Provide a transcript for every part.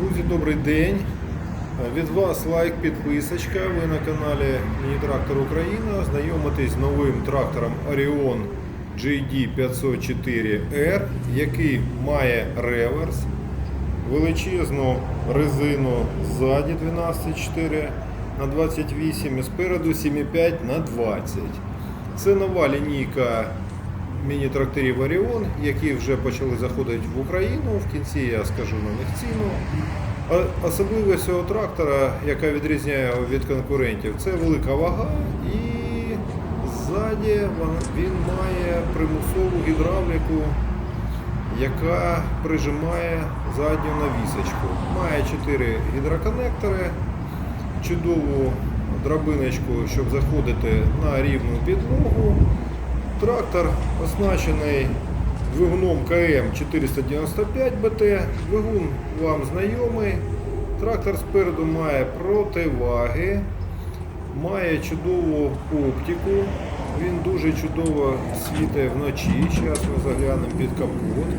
Друзі, добрий день. Від вас лайк, підписочка. Ви на каналі Міні-Трактор Україна. Знайомитесь з новим трактором Orion GD 504R, який має реверс, величезну резину ззаді 12,4 на 28 і спереду 7,5 на 20. Це нова лінійка міні-тракторів Оріон, які вже почали заходити в Україну. В кінці я скажу на них ціну. Особливість цього трактора, яка відрізняє від конкурентів, це велика вага і ззаді він має примусову гідравліку, яка прижимає задню навісочку. Має 4 гідроконектори, чудову драбиночку, щоб заходити на рівну підлогу. Трактор оснащений двигуном КМ 495 БТ. Двигун вам знайомий. Трактор спереду має противаги, має чудову оптику. Він дуже чудово світить вночі. Зараз ми заглянемо під капот.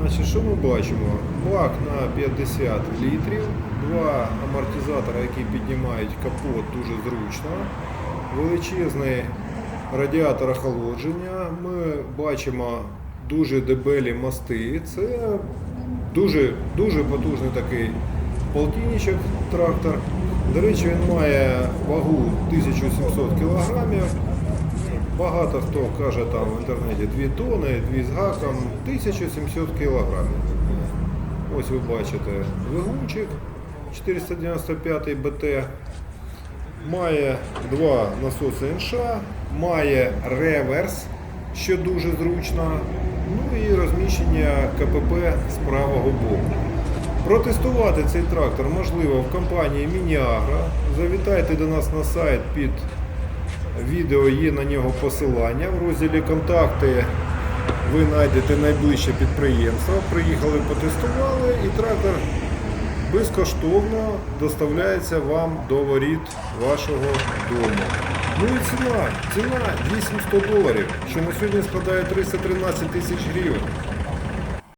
Значить, що ми бачимо? Бак на 50 літрів, два амортизатори, які піднімають капот дуже зручно, величезний радіатор охолодження. Ми бачимо дуже дебелі мости. Це дуже, дуже потужний такий полтинничок трактор. До речі, він має вагу 1700 кг. Багато хто каже там в інтернеті 2 тони, 2 з гаком, 1700 кг. Ось ви бачите двигунчик 495 БТ. Має два насоси НШ, має реверс, що дуже зручно. Ну і розміщення КПП з правого боку. Протестувати цей трактор можливо в компанії Мініагра. Завітайте до нас на сайт під відео є на нього посилання. В розділі контакти ви знайдете найближче підприємство. Приїхали, потестували і трактор безкоштовно доставляється вам до воріт вашого дому. Ну і ціна, ціна 800 доларів, що на сьогодні складає 313 тисяч гривень.